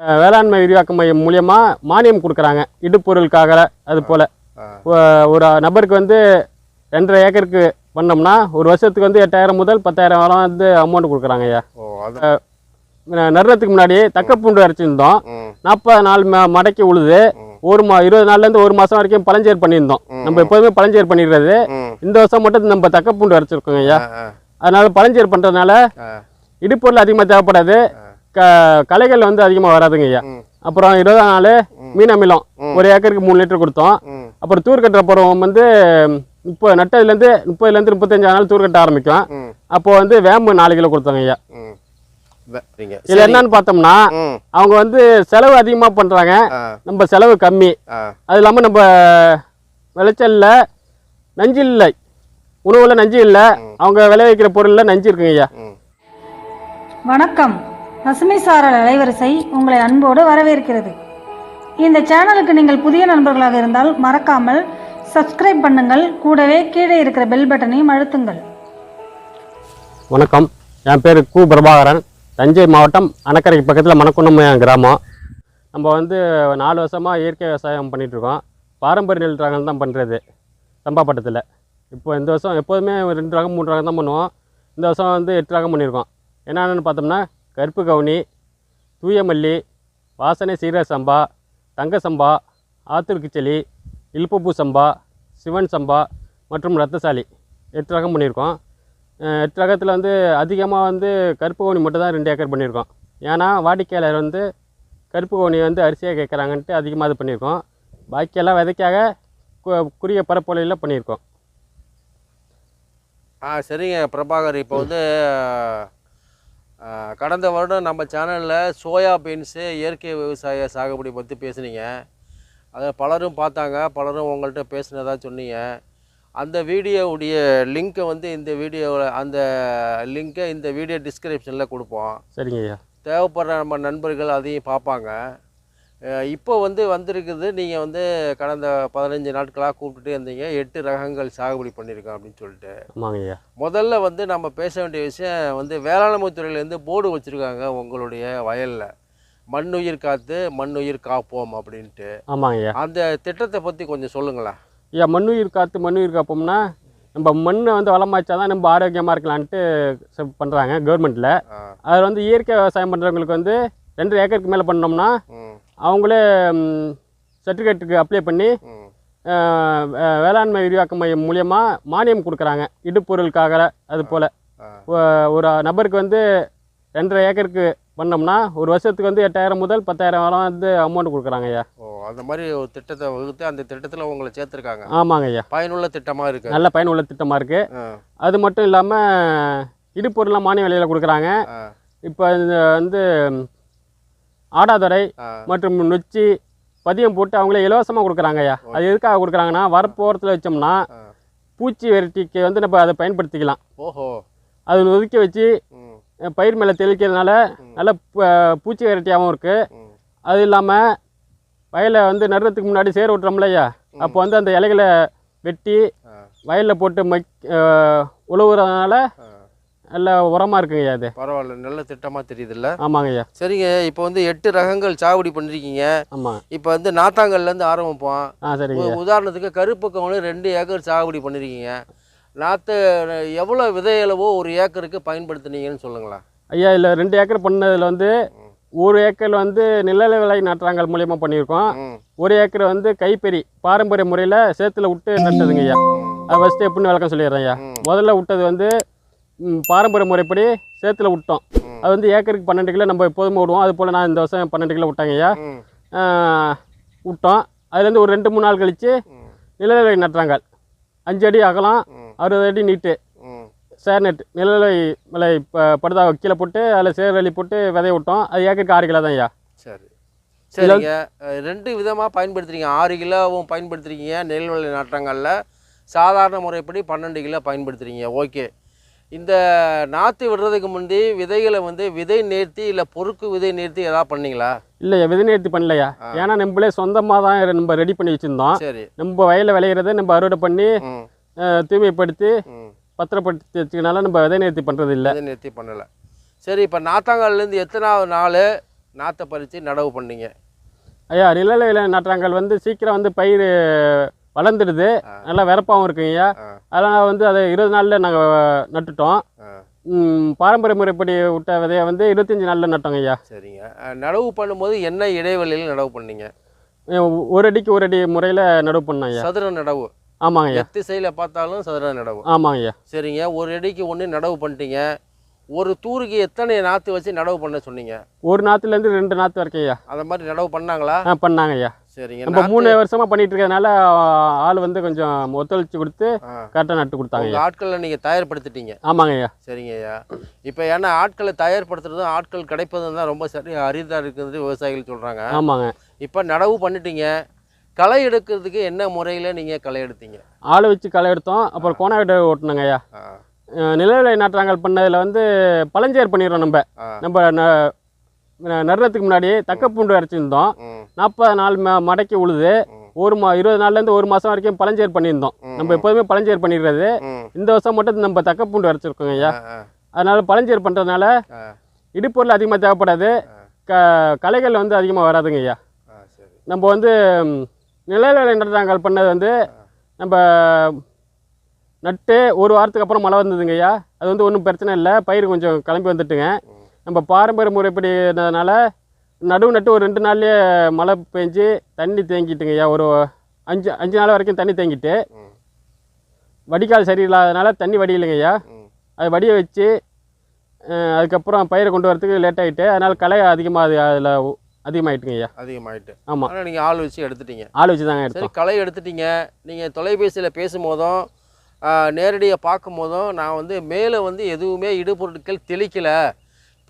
வேளாண்மை விரிவாக்க மையம் மூலியமா மானியம் கொடுக்குறாங்க. இடுப்பொருளுக்காக அது போல். ஒரு நபருக்கு வந்து ரெண்டரை ஏக்கருக்கு பண்ணோம்னா ஒரு வருஷத்துக்கு வந்து எட்டாயிரம் முதல் பத்தாயிரம் வரை வந்து அமௌண்ட் கொடுக்குறாங்க ஐயா. நடுறதுக்கு முன்னாடி தக்கப்பூண்டு அரைச்சிருந்தோம். நாற்பது நாள் மடக்கி உழுது. ஒரு மா இருபது நாள்லேருந்து ஒரு மாதம் வரைக்கும் பழஞ்சேர் பண்ணியிருந்தோம். நம்ம எப்போதுமே பழஞ்சேர் பண்ணிடுறது. இந்த வருஷம் மட்டும் நம்ம தக்கப்பூண்டு அரைச்சிருக்கோங்க ஐயா. அதனால பழஞ்சேர் பண்ணுறதுனால இடுப்பொருள் அதிகமாக தேவைப்படாது. க களைகள் வந்து அதிகமாக வராதுங்க ஐயா. அப்புறம் இருபதாம் நாள் மீன் அமிலம். ஒரு ஏக்கருக்கு மூணு லிட்டர் கொடுத்தோம். அப்புறம் தூர் கட்டுற பருவம் வந்து இப்போ நட்டதுலேருந்து முப்பதுலேருந்து முப்பத்தஞ்சு நாள் தூர் கட்ட ஆரம்பிக்கும். ம். அப்போ வந்து வேம்பு நாலு கிலோ கொடுத்தாங்க ஐயா. இதில் என்னன்னு பார்த்தோம்னா அவங்க வந்து செலவு அதிகமாக பண்ணுறாங்க நம்ம செலவு கம்மி. அது இல்லாமல் நம்ம விளைச்சலில் நஞ்சு இல்லை. உணவில் நஞ்சு இல்லை. அவங்க விளைவிக்கிற பொருளில் நஞ்சு இருக்குங்க ஐயா. வணக்கம். பசுமை சாரல் அலைவரிசை உங்களை அன்போடு வரவேற்கிறது. இந்த சேனலுக்கு நீங்கள் புதிய நண்பர்களாக இருந்தால் மறக்காமல் சப்ஸ்கிரைப் பண்ணுங்கள். கூடவே கீழே இருக்கிற பெல் பட்டனையும் அழுத்துங்கள். வணக்கம். என் பேர் கு பிரபாகரன். தஞ்சை மாவட்டம் அணக்கரைக்கு பக்கத்தில் மணக்குன்னம் கிராமம். நம்ம வந்து நாலு வருஷமாக இயற்கை விவசாயம் பண்ணிகிட்ருக்கோம் இருக்கோம் பாரம்பரிய நெல் ரகம் தான் பண்ணுறது சம்பாப்பட்டத்தில் இப்போ இந்த வருஷம் எப்போதுமே ஒரு ரெண்டு ரகம் மூணு ரகம் தான் பண்ணுவோம். இந்த வருஷம் வந்து எட்டு ரகம் பண்ணியிருக்கோம். என்னென்னு பார்த்தோம்னா கருப்பு கவுனி தூய மல்லி வாசனை சீரக சம்பா தங்க சம்பா ஆத்தூர் கிச்சலி இழுப்பப்பூ சம்பா சிவன் சம்பா மற்றும் ரத்தசாலி. எட்டு ரகம் பண்ணியிருக்கோம். எட்டு ரகத்தில் வந்து அதிகமாக வந்து கருப்பு கவுனி மட்டும் தான் ரெண்டு ஏக்கர் பண்ணியிருக்கோம். ஏன்னா வாடிக்கையாளர் வந்து கருப்பு கவுனி வந்து அரிசியாக கேட்குறாங்கன்ட்டு அதிகமாக இது பண்ணியிருக்கோம். பாக்கியெல்லாம் விதைக்காக கு- குறுகிய பரப்பொழியில் பண்ணியிருக்கோம். ஆ சரிங்க பிரபாகர். இப்போ வந்து கடந்த வருடம் நம்ம சேனலில் சோயா பீன்ஸு இயற்கை விவசாய சாகுபடி பற்றி பேசுனீங்க. அதை பலரும் பார்த்தாங்க. பலரும் உங்கள்கிட்ட பேசினதா சொன்னீங்க. அந்த வீடியோவுடைய லிங்க்கை வந்து இந்த வீடியோவில் அந்த லிங்க்கை இந்த வீடியோ டிஸ்கிரிப்ஷனில் கொடுப்போம். சரிங்க ஐயா. தேவைப்படுற நம்ம நண்பர்கள் அதையும் பார்ப்பாங்க. இப்போ வந்து வந்திருக்குது. நீங்கள் வந்து கடந்த பதினஞ்சு நாட்களாக கூப்பிட்டுட்டே இருந்தீங்க. எட்டு ரகங்கள் சாகுபடி பண்ணியிருக்கோம் அப்படின்னு சொல்லிட்டு. ஆமாங்க ஐயா. முதல்ல வந்து நம்ம பேச வேண்டிய விஷயம் வந்து வேளாண்மை துறையிலேருந்து போர்டு வச்சுருக்காங்க உங்களுடைய வயலில். மண்ணுயிர் காத்து மண்ணுயிர் காப்போம் அப்படின்ட்டு. ஆமாங்க ஐயா. அந்த திட்டத்தை பற்றி கொஞ்சம் சொல்லுங்களேன். ஐயா மண்ணுயிர் காத்து மண்ணுயிர் காப்போம்னா நம்ம மண்ணை வந்து வளமாச்சா தான் நம்ம ஆரோக்கியமாக இருக்கலான்ட்டு பண்ணுறாங்க கவர்மெண்ட்டில் அதில் வந்து இயற்கை விவசாயம் பண்ணுறவங்களுக்கு வந்து ரெண்டு ஏக்கருக்கு மேலே பண்ணோம்னா ம். அவங்களே சர்டிஃபிகேட்டுக்கு அப்ளை பண்ணி வேளாண்மை விரிவாக்க மையம் மூலியமாக மானியம் கொடுக்குறாங்க. இடுப்பொருளுக்காக அது போல். ஒரு நபருக்கு வந்து ரெண்டரை ஏக்கருக்கு பண்ணோம்னா ஒரு வருஷத்துக்கு வந்து எட்டாயிரம் முதல் பத்தாயிரம் வரை வந்து அமௌண்ட் கொடுக்குறாங்க ஐயா. ஓ அந்த மாதிரி ஒரு திட்டத்தை வகுத்து அந்த திட்டத்தில் உங்களை சேர்த்துருக்காங்க. ஆமாங்க ஐயா. பயனுள்ள திட்டமாக இருக்கு. நல்ல பயனுள்ள திட்டமாக இருக்குது அது மட்டும் இல்லாமல் இடுப்பொருள்லாம் மானிய விலையில் கொடுக்குறாங்க. இப்போ இந்த வந்து ஆடாதுறை மற்றும் நொச்சி பதியம் போட்டு அவங்களே இலவசமாக கொடுக்குறாங்க ஐயா. அது எதுக்காக கொடுக்குறாங்கன்னா வரப்போரத்தில் வச்சோம்னா. பூச்சி வெரைட்டிக்கு வந்து நம்ம அதை பயன்படுத்திக்கலாம். ஓஹோ. அது ஒதுக்கி வச்சு பயிர் மேலே தெளிக்கிறதுனால நல்ல ப- பூச்சி வெரைட்டியாகவும் இருக்குது அது இல்லாமல் வயலை வந்து நடுறதுக்கு முன்னாடி சேர் விட்டுறோம்ல ஐயா. அப்போ வந்து அந்த இலைகளை வெட்டி வயலில் போட்டு மக் உழுவுறதுனால ஆ நல்ல உரமாக இருக்குங்க ஐயா அது பரவாயில்ல நல்ல திட்டமாக தெரியுதுல்ல. ஆமாங்க ஐயா. சரிங்க இப்போ வந்து எட்டு ரகங்கள் சாகுபடி பண்ணிருக்கீங்க. ஆமாம் இப்போ வந்து நாத்தாங்கல்லேருந்து ஆரம்பிப்போம். ஆ சரிங்க உதாரணத்துக்கு கருப்பு கவுனி ரெண்டு ஏக்கர் சாகுபடி பண்ணிருக்கீங்க. நாற்று எவ்வளோ விதையளவோ ஒரு ஏக்கருக்கு பயன்படுத்துனீங்கன்னு சொல்லுங்களேன். ஐயா இதில் ரெண்டு ஏக்கர் பண்ணதில் வந்து ஒரு ஏக்கர் வந்து நிழல் விலை நாற்றாங்கல் மூலியமாக பண்ணியிருக்கோம். ஒரு ஏக்கர் வந்து கைப்பெறி பாரம்பரிய முறையில் சேத்துல விட்டு நட்டதுங்க ஐயா. அது ஃபஸ்ட்டு எப்படின்னு விளக்கம் சொல்லிடுறேன் ஐயா. முதல்ல விட்டது வந்து பாரம்பரிய முறைப்படி சேத்துல விட்டோம். அது வந்து ஏக்கருக்கு பன்னெண்டு கிலோ நம்ம எப்போதுமே விடுவோம். அது போல் நான் இந்த வருஷம் பன்னெண்டு கிலோ விட்டாங்க ஐயா. விட்டோம். அதுலேருந்து ஒரு ரெண்டு மூணு நாள் கழித்து விலை நட்டுறாங்க. அஞ்சு அடி அகலம். அறுபது அடி நீட்டு. சேர் நெட் நிழலை விலை படுதா கீழே போட்டு அதில் சேர் வலி போட்டு விதைய விட்டோம். அது ஏக்கருக்கு ஆறு கிலோ தான் ஐயா. சரி. சரிங்க ரெண்டு விதமாக பயன்படுத்துறீங்க. ஆறு கிலோவும் பயன்படுத்துறீங்க. நெல்வெளி நாற்றங்கல்ல சாதாரண முறைப்படி பன்னெண்டு கிலோ பயன்படுத்துறீங்க. ஓகே. இந்த நாற்று விடுறதுக்கு முந்தி விதைகளை வந்து விதை நேர்த்தி இல்லை பொறுக்கு விதை நேர்த்தி எதாவது பண்ணீங்களா? இல்லையா விதை நேர்த்தி பண்ணலையா? ஏன்னா நம்மளே சொந்தமாக தான் நம்ம ரெடி பண்ணி வச்சுருந்தோம். சரி. நம்ம வயலில் விளையிறத நம்ம அறுவடை பண்ணி தூய்மைப்படுத்தி பத்திரப்படுத்தி வச்சுக்கனால நம்ம விதை நேர்த்தி பண்ணுறது இல்லை விதை நேர்த்தி பண்ணலை. சரி இப்போ நாத்தாங்கல்லேருந்து எத்தனாவது நாள் நாற்றை பறித்து நடவு பண்ணீங்க? ஐயா நிழலையில் நட்டுறாங்கள் வந்து சீக்கிரம் வந்து பயிர் வளர்ந்துடுது. நல்லா விறப்பாகவும் இருக்குங்க ஐயா ஆ. அதனால் வந்து அதை இருபது நாளில் நாங்கள் நட்டுட்டோம். பாரம்பரிய முறைப்படி விட்ட விதையை வந்து இருபத்தஞ்சி நாளில் நட்டோங்க ஐயா சரிங்க நடவு பண்ணும்போது என்ன இடைவெளியில் நடவு பண்ணீங்க? ஒரு அடிக்கு ஒரு அடி முறையில் நடவு பண்ணோம் ஐயா சதுர நடவு. ஆமாங்க ஐயா எத்திசையில் பார்த்தாலும் சதுர நடவு. ஆமாங்க ஐயா சரிங்க. ஒரு அடிக்கு ஒன்று நடவு பண்ணிட்டீங்க. ஒரு தூருக்கு எத்தனை நாற்று வச்சு நடவு பண்ண சொன்னீங்க? ஒரு நாற்றுலேருந்து ரெண்டு நாற்று வரைக்கும் ஐயா. அந்த மாதிரி நடவு பண்ணாங்களா? ஆ பண்ணாங்க ஐயா. சரிங்க. நம்ம மூணு வருஷமாக பண்ணிட்டு இருக்கிறதுனால ஆள் வந்து கொஞ்சம் ஒத்துழைச்சி கொடுத்து. கரெக்டாக நட்டு கொடுத்தாங்க ஆட்களை நீங்கள் தயார்படுத்திட்டீங்க. ஆமாங்க ஐயா. சரிங்க ஐயா. இப்போ ஏன்னா ஆட்களை தயார்படுத்துறதும் ஆட்கள் கிடைப்பதும் தான் ரொம்ப சரி அரிதாக இருக்குது விவசாயிகள் சொல்கிறாங்க ஆமாங்க. இப்போ நடவு பண்ணிட்டீங்க. களை எடுக்கிறதுக்கு என்ன முறையில் நீங்கள் களை எடுத்தீங்க? ஆளை வச்சு களை எடுத்தோம். அப்புறம் கோண வீடு ஓட்டினோங்க ஐயா. நிலவிலை நாற்றாங்கல் பண்ணதில் வந்து பழஞ்சேர் பண்ணிடுறோம் நம்ம. நம்ம நடுறதுக்கு முன்னாடி தக்கப்பூண்டு அரைச்சிருந்தோம். ம். நாற்பது நாள் மடக்கி உழுது. ஒரு மா இருபது நாள்லேருந்து ஒரு மாதம் வரைக்கும் பழஞ்சேர் பண்ணியிருந்தோம். நம்ம எப்போதுமே பழஞ்சேர் பண்ணிடுறது. இந்த வருஷம் மட்டும் நம்ம தக்கப்பூண்டு அரைச்சிருக்கோங்க ஐயா. அதனால பழஞ்சேர் பண்ணுறதுனால இடுப்பொருள் அதிகமாக தேவைப்படாது. க களைகள் வந்து அதிகமாக வராதுங்க ஐயா. நம்ம வந்து நிழல் நாற்றாங்கல் பண்ணது வந்து நம்ம நட்டு ஒரு வாரத்துக்கு அப்புறம் மழை வந்ததுங்க ஐயா. அது வந்து ஒன்றும் பிரச்சனை இல்லை. பயிர் கொஞ்சம் கிளம்பி வந்துட்டுங்க. நம்ம பாரம்பரிய முறைப்படி இருந்ததுனால நடுவு நட்டு ஒரு ரெண்டு நாள்லயே மழை பெஞ்சு தண்ணி தேங்கிட்டுங்க ஐயா. ஒரு அஞ்சு அஞ்சு நாள் வரைக்கும் தண்ணி தேங்கிட்டு. வடிகால் சரியில்லாதனால தண்ணி ம் அது வடிய வச்சு அதுக்கப்புறம் பயிரை கொண்டு வரதுக்கு லேட் ஆகிட்டு அதனால் களை அதிகமாக அது அதில் அதிகமாகிட்டுங்க ஐயா. அதிகமாயிட்டு. ஆமாம் ஆனால் நீங்கள் ஆள் வச்சு எடுத்துட்டீங்க. ஆள் வச்சு தாங்க சரி எடுத்தோம் களை எடுத்துட்டீங்க. நீங்கள் தொலைபேசியில் பேசும்போதும் நேரடியாக பார்க்கும்போதும் நான் வந்து மேலே வந்து எதுவுமே இடுபொருட்கள் தெளிக்கலை.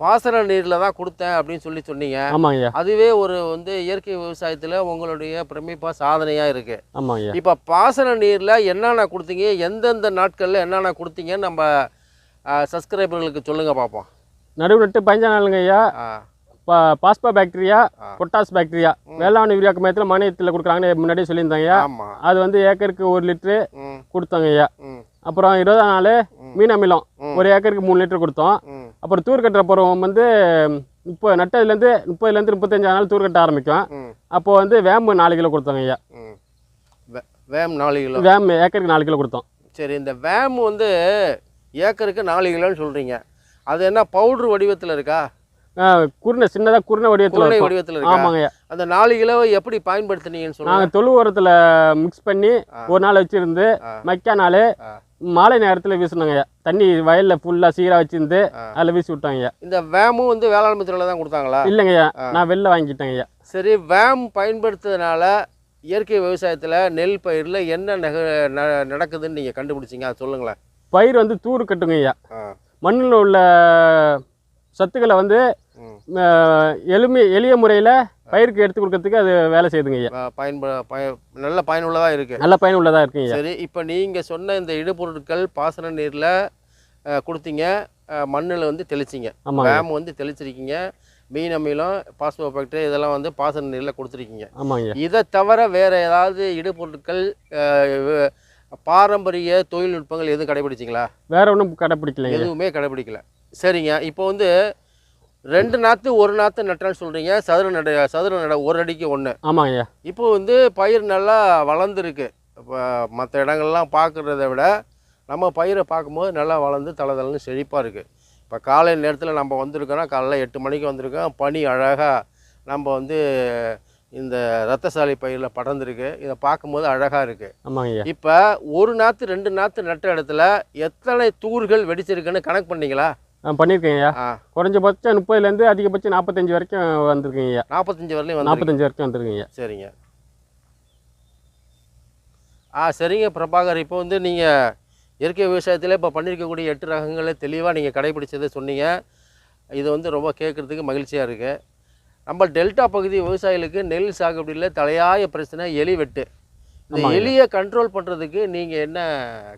பாசன நீரில் தான் கொடுத்தேன் அப்படின்னு சொல்லி சொன்னீங்க. ஆமாங்க. அதுவே ஒரு வந்து இயற்கை விவசாயத்தில் உங்களுடைய பிரமிப்பாக சாதனையாக இருக்குது ஆமாங்க. இப்போ பாசன நீரில் என்னென்ன கொடுத்தீங்க? எந்தெந்த நாட்களில் என்னென்ன கொடுத்தீங்கன்னு நம்ம சப்ஸ்கிரைபர்களுக்கு சொல்லுங்கள் பார்ப்போம் நடுவு நட்டு பதினஞ்சு நாளுங்க ஐயா. பாஸ்பா பாக்டீரியா. பொட்டாஸ் பாக்டீரியா வேளாண் விரிவாக்க மையத்தில் மானியத்தில் கொடுக்குறாங்கன்னு முன்னாடியே சொல்லியிருந்தாங்க அது வந்து ஏக்கருக்கு ஒரு லிட்ரு ம். கொடுத்தோங்க ஐயா. அப்புறம் இருபதாம் நாள். மீன் அமிலம். ஒரு ஏக்கருக்கு மூணு லிட்டர் கொடுத்தோம். அப்புறம் தூர் கட்டுற பருவம் வந்து இப்போ நட்டதுலேருந்து முப்பதுலேருந்து முப்பத்தஞ்சு நாள் தூர் கட்ட ஆரம்பிக்கும். ம். அப்போ வந்து வேம்பு நாலு கிலோ கொடுத்தோங்க ஐயா. வேம் நாலு கிலோ. வேம் ஏக்கருக்கு நாலு கிலோ கொடுத்தோம். சரி இந்த வேம் வந்து ஏக்கருக்கு நாலு கிலோன்னு சொல்கிறீங்க அது என்ன பவுட்ரு வடிவத்தில் இருக்கா? குருணை சின்னதாக குருணை வடிவத்தில் வடிவத்தில் ஆமாங்க. அந்த நாலு கிலோவை எப்படி பயன்படுத்துனீங்கன்னு சொல்லுங்க. நாங்கள் தொழு உரத்தில் மிக்ஸ் பண்ணி. ஒரு நாள் வச்சுருந்து. மக்கா நாள். மாலை நேரத்தில் வீசணுங்க. ஐயா தண்ணி வயலில் ஃபுல்லாக சீராக வச்சிருந்து. அதில் வீசி விட்டாங்க. இந்த வேமும் வந்து வேளாண்மை துறையில் தான் கொடுத்தாங்களா? இல்லைங்க ஐயா. ஆ. நான் வெளில வாங்கிட்டேங்க ஐயா. சரி வேம் பயன்படுத்துறதுனால இயற்கை விவசாயத்தில் நெல் பயிரில் என்ன நக நடக்குதுன்னு நீங்கள் கண்டுபிடிச்சிங்க? அதை சொல்லுங்களேன். பயிர் வந்து தூறு கட்டுங்க ஐயா. ஆ. மண்ணில் உள்ள சத்துக்களை வந்து எளிமை எளிய முறையில் பயிருக்கு எடுத்து கொடுக்கறதுக்கு அது வேலை செய்யுதுங்க ஐயா. பயன்ப பய நல்ல பயனுள்ளதாக இருக்குது நல்ல பயனுள்ளதாக இருக்குங்க சரி இப்போ நீங்கள் சொன்ன இந்த இடுபொருட்கள் பாசன நீரில் கொடுத்தீங்க. மண்ணில் வந்து தெளிச்சிங்க. வேம் வந்து தெளிச்சிருக்கீங்க. மீன் அமிலம் பாஸ்போ பாக்டீரியா இதெல்லாம் வந்து பாசன நீரில் கொடுத்துருக்கீங்க. ஆமாங்க இதை தவிர வேறு ஏதாவது இடுபொருட்கள் பாரம்பரிய தொழில்நுட்பங்கள் எதுவும் கடைபிடிச்சிங்களா? வேற ஒன்றும் கடைப்பிடிக்கலைங்க எதுவுமே கடைபிடிக்கல. சரிங்க இப்போ வந்து ரெண்டு நாற்று ஒரு நாற்று நட்டான்னு சொல்கிறீங்க சதுர நட சதுர நட ஒரு அடிக்கு ஒன்று ஆமாங்க ஐயா இப்போ வந்து பயிர் நல்லா வளர்ந்துருக்கு. இப்போ மற்ற இடங்கள்லாம் பார்க்குறத விட நம்ம பயிரை பார்க்கும்போது நல்லா வளர்ந்து தலை தலைன்னு செழிப்பாக இருக்குது இப்போ காலை நேரத்தில் நம்ம வந்திருக்கோன்னா காலைல எட்டு மணிக்கு வந்திருக்கோம். பனி அழகாக நம்ம வந்து இந்த ரத்தசாலி பயிரில் படர்ந்துருக்கு. இதை பார்க்கும்போது அழகாக இருக்குது ஆமாங்க இப்போ ஒரு நாற்று ரெண்டு நாற்று நட்ட இடத்துல எத்தனை தூர்கள் வெடிச்சிருக்குன்னு கணக்கு பண்ணீங்களா? ஆ பண்ணியிருக்கேங்க ஐயா. ஆ. குறைஞ்சபட்சம் முப்பதுலேருந்து அதிகபட்சம் நாற்பத்தஞ்சு வரைக்கும் வந்திருக்குங்க ஐயா. நாற்பத்தஞ்சு வரலையும் வந்து நாற்பத்தஞ்சு வரைக்கும் வந்திருக்குங்க சரிங்க. ஆ சரிங்க பிரபாகர். இப்போ வந்து நீங்கள் இயற்கை விவசாயத்தில் இப்போ பண்ணியிருக்கக்கூடிய எட்டு ரகங்களை தெளிவாக நீங்கள் கடைபிடிச்சதை சொன்னீங்க. இது வந்து ரொம்ப கேட்குறதுக்கு மகிழ்ச்சியாக இருக்குது நம்ம டெல்டா பகுதி விவசாயிகளுக்கு நெல் சாகுபடியில் தலையாய பிரச்சனை எலி வெட்டு. இந்த. எலியை கண்ட்ரோல் பண்ணுறதுக்கு நீங்கள் என்ன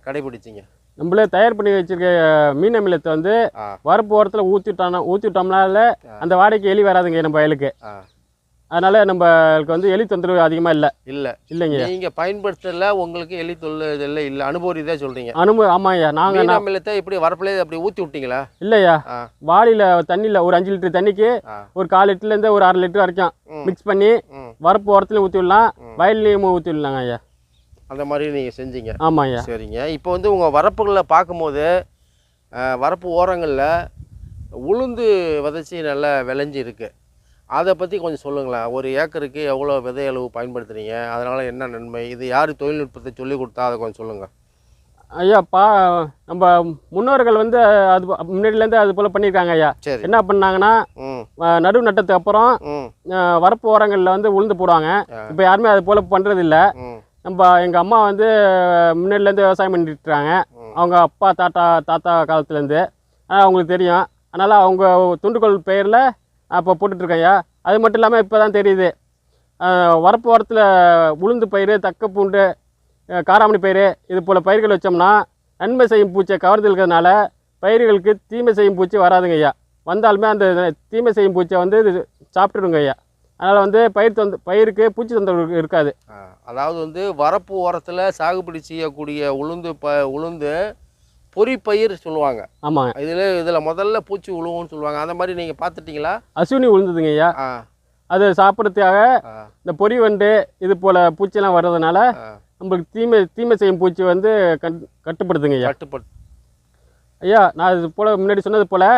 கடைபிடிச்சிங்க? நம்மளே தயார் பண்ணி வச்சிருக்க மீன் அமிலத்தை வந்து வரப்பு ஓரத்தில் ஊற்றிட்டோம்னா ஊற்றி விட்டோம்னால அந்த வாடகைக்கு எலி வராதுங்க நம்ம வயலுக்கு. அதனால் நம்மளுக்கு வந்து எலி தொந்தரவு அதிகமாக இல்லை. இல்லை. இல்லைங்க. நீங்கள் பயன்படுத்தல உங்களுக்கு எலி தொல்லை இதெல்லாம் இல்லை அனுபவம் தான் சொல்கிறீங்க அனுபவம் ஆமாய்யா நாங்கள் மீனா மில்லத்தை இப்படி வரப்பிலே அப்படி ஊற்றி விட்டீங்களா? இல்லையா வாளியில் தண்ணியில் ஒரு அஞ்சு லிட்டர் தண்ணிக்கு ஒரு கால் லிட்டர்லேருந்து ஒரு அரை லிட்டர் வரைக்கும். மிக்ஸ் பண்ணி வரப்பு ஓரத்துலையும் ஊற்றி விடலாம். வயல்லையும் ஊற்றி விடலாங்க ஐயா. அந்த மாதிரி நீங்கள் செஞ்சீங்க. ஆமாம் ஐயா சரிங்க. இப்போ வந்து உங்கள் வரப்புகளில் பார்க்கும்போது வரப்பு ஓரங்களில் உளுந்து விதைச்சி நல்லா விளைஞ்சி இருக்கு. அதை பற்றி கொஞ்சம் சொல்லுங்களேன். ஒரு ஏக்கருக்கு எவ்வளோ விதை அளவு பயன்படுத்துறீங்க? அதனால் என்ன நன்மை? இது யார் தொழில்நுட்பத்தை சொல்லி கொடுத்தா? அதை கொஞ்சம் சொல்லுங்கள் ஐயா பா நம்ம முன்னோர்கள் வந்து அது முன்னாடிலேருந்து அது போல் பண்ணியிருக்காங்க ஐயா. சரி. என்ன பண்ணாங்கன்னா நடுவு நட்டதுக்கு அப்புறம் வரப்பு ஓரங்களில் வந்து உளுந்து போடுவாங்க. இப்போ யாருமே அது போல் பண்ணுறது இல்ல ம். நம்ம எங்கள் அம்மா வந்து முன்னாடிலேருந்து விவசாயம் பண்ணிட்டு இருக்காங்க. ம். அவங்க அப்பா தாத்தா தாத்தா காலத்துலேருந்து. ஆனால் அவங்களுக்கு தெரியும். அதனால் அவங்க துண்டுகோல் பெயரில் அப்போ போட்டுட்ருக்கேன் ஐயா. அது மட்டும் இல்லாமல் இப்போ தான் தெரியுது வரப்பு ஓரத்தில் உளுந்து பயிர் தக்க பூண்டு காராமணி பயிர் இது போல் பயிர்கள் வச்சோம்னா நன்மை செய்யும் பூச்சியை கவர்ந்து இருக்கிறதுனால பயிர்களுக்கு தீமை செய்யும் பூச்சி வராதுங்க ஐயா. வந்தாலுமே அந்த தீமை செய்யும் பூச்சியை வந்து இது சாப்பிட்டுடுங்க ஐயா. அதனால் வந்து பயிர் தொந்த பயிருக்கு பூச்சி தொந்தரவு இருக்காது. அதாவது வந்து வரப்பு ஓரத்தில் சாகுபடி செய்யக்கூடிய உளுந்து ப உளுந்து பொறிப்பயிர் சொல்லுவாங்க. ஆமாங்க இதில் இதில் முதல்ல பூச்சி உழுவும்னு சொல்லுவாங்க. அந்த மாதிரி நீங்கள் பார்த்துட்டீங்களா அஸ்வினி விழுந்ததுங்க ஐயா. அது சாப்பிட்றதுக்காக இந்த பொறி வண்டு இது போல் பூச்சிலாம் வர்றதுனால நம்மளுக்கு தீமை தீமை செய்யும் பூச்சி வந்து கட் கட்டுப்படுத்துங்க ஐயா. கட்டுப்பட்டு ஐயா நான் இது போல் முன்னாடி சொன்னது போல்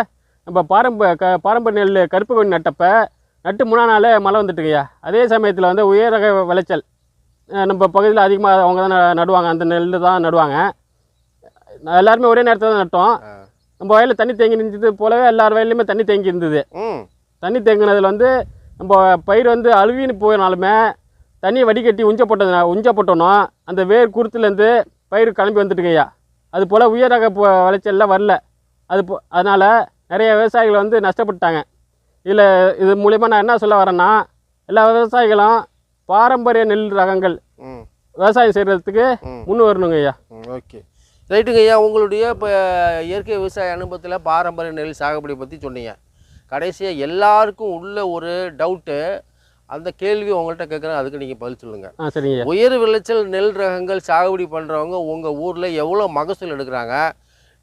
நம்ம பாரம்ப க பாரம்பரிய நெல் கருப்பு கொடி நட்டப்ப நட்டு மூணா நாளே மழை வந்துட்டுங்க ஐயா அதே சமயத்தில் வந்து உயர் ரக விளைச்சல் நம்ம பகுதியில் அதிகமாக அவங்க தான் நடுவாங்க. அந்த நெல் தான் நடுவாங்க. எல்லாருமே ஒரே நேரத்தில் தான் நட்டோம். நம்ம வயலில் தண்ணி தேங்கி நின்றது போலவே எல்லார் வயல்லையுமே தண்ணி தேங்கி இருந்தது. தண்ணி தேங்கினதில் வந்து நம்ம பயிர் வந்து அழுவின்னு போனாலுமே தண்ணியை வடிகட்டி உஞ்ச போட்டது உஞ்ச போட்டோன்னா அந்த வேர் குருத்துலேருந்து பயிர் கிளம்பி வந்துட்டுங்க ஐயா அது போல் உயர் ரக விளைச்சல்லாம் வரல. அது போ அதனால் நிறைய விவசாயிகள் வந்து நஷ்டப்பட்டாங்க இதில் இது மூலயமா நான் என்ன சொல்ல வரேன்னா எல்லா விவசாயிகளும் பாரம்பரிய நெல் ரகங்கள் விவசாயம் செய்கிறதுக்கு முன் வரணுங்க ஐயா. ஓகே. ரைட்டுங்க ஐயா உங்களுடைய இப்போ இயற்கை விவசாய அனுபவத்தில் பாரம்பரிய நெல் சாகுபடி பற்றி சொன்னீங்க. கடைசியாக எல்லாருக்கும் உள்ள ஒரு டவுட்டு அந்த கேள்வி உங்கள்கிட்ட கேட்குறேன் அதுக்கு நீங்கள் பதில் சொல்லுங்கள் ஆ சரிங்க உயர் விளைச்சல் நெல் ரகங்கள் சாகுபடி பண்ணுறவங்க உங்கள் ஊரில் எவ்வளோ மகசூல் எடுக்கிறாங்க?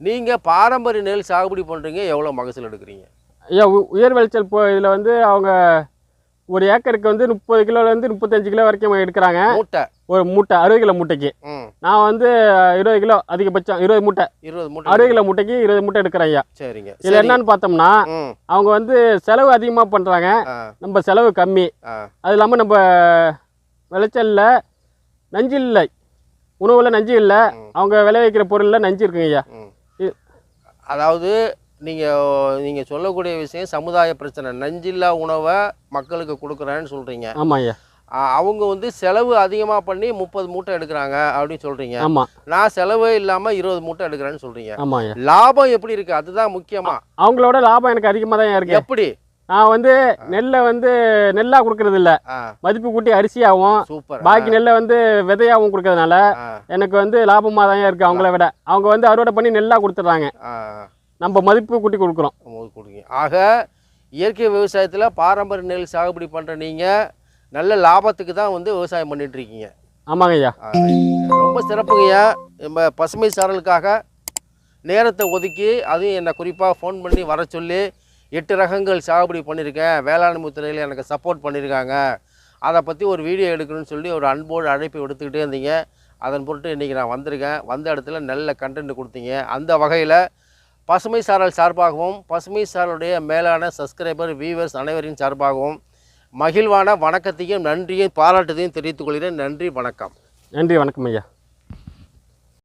நீங்கள் பாரம்பரிய நெல் சாகுபடி பண்ணுறீங்க எவ்வளோ மகசூல் எடுக்கிறீங்க? ஐயா உயர் விளைச்சல் போ இதில் வந்து அவங்க ஒரு ஏக்கருக்கு வந்து முப்பது கிலோலேருந்து முப்பத்தஞ்சு கிலோ வரைக்கும் எடுக்கிறாங்க. மூட்டை. ஒரு மூட்டை அறுபது கிலோ மூட்டைக்கு. நான் வந்து இருபது கிலோ அதிகபட்சம் இருபது மூட்டை. இருபது மூட்டை. அறுபது கிலோ மூட்டைக்கு இருபது மூட்டை எடுக்கிறேன் ஐயா. சரிங்க. இதில். என்னன்னு பார்த்தோம்னா அவங்க வந்து செலவு அதிகமாக பண்ணுறாங்க நம்ம செலவு கம்மி. அது இல்லாமல் நம்ம விளைச்சலில் நஞ்சு இல்லை. உணவில் நஞ்சு இல்லை. அவங்க விளைவிக்கிற பொருளில் நஞ்சு இருக்குங்க ஐயா. அதாவது நீங்கள் நீங்கள் சொல்லக்கூடிய விஷயம் சமுதாய பிரச்சனை. நஞ்சில்லா உணவை மக்களுக்கு கொடுக்குறேன்னு சொல்கிறீங்க ஆமாம் அவங்க வந்து செலவு அதிகமாக பண்ணி முப்பது மூட்டை எடுக்கிறாங்க அப்படின்னு சொல்கிறீங்க ஆமாம் நான் செலவே இல்லாமல் இருபது மூட்டை எடுக்கிறேன்னு சொல்கிறீங்க ஆமாம் லாபம் எப்படி இருக்குது அதுதான் முக்கியமாக அவங்களோட லாபம் எனக்கு அதிகமாக தான் இருக்கு? எப்படி? நான் வந்து நெல்லை வந்து நெல்லாக கொடுக்கறது இல்ல மதிப்பு கூட்டி அரிசியாகவும் சூப்பர். பாக்கி நெல்லை வந்து விதையாகவும் கொடுக்கறதுனால எனக்கு வந்து லாபமாக தான் இருக்குது அவங்கள விட. அவங்க வந்து அறுவடை பண்ணி நெல்லாக கொடுத்துட்றாங்க. நம்ம மதிப்பு கூட்டி கொடுக்குறோம். கொடுங்க. ஆக இயற்கை விவசாயத்தில் பாரம்பரிய நெல் சாகுபடி பண்ணுற நீங்கள் நல்ல லாபத்துக்கு தான் வந்து விவசாயம் பண்ணிட்டு இருக்கீங்க ஆமாங்க ஐயா. ரொம்ப சிறப்புங்கய்யா. நம்ம பசுமை சாரலுக்காக நேரத்தை ஒதுக்கி அதுவும் என்னை குறிப்பாக ஃபோன் பண்ணி வர சொல்லி எட்டு ரகங்கள் சாகுபடி பண்ணியிருக்கேன் வேளாண்மை துறையில் எனக்கு சப்போர்ட் பண்ணியிருக்காங்க அதை பற்றி ஒரு வீடியோ எடுக்கணும்னு சொல்லி ஒரு அன்போடு அழைப்பு எடுத்துக்கிட்டே இருந்தீங்க. அதன் பொருட்டு இன்றைக்கி நான் வந்திருக்கேன். வந்த இடத்துல நல்ல கண்டென்ட் கொடுத்தீங்க. அந்த வகையில் பசுமை சாரல் சார்பாகவும் பசுமை சாரலுடைய மேலான சப்ஸ்கிரைபர் வியூவர்ஸ் அனைவரின் சார்பாகவும் மகிழ்வான வணக்கத்தையும் நன்றியும் பாராட்டுதையும் தெரிவித்துக் கொள்கிறேன். நன்றி வணக்கம். நன்றி வணக்கம் ஐயா.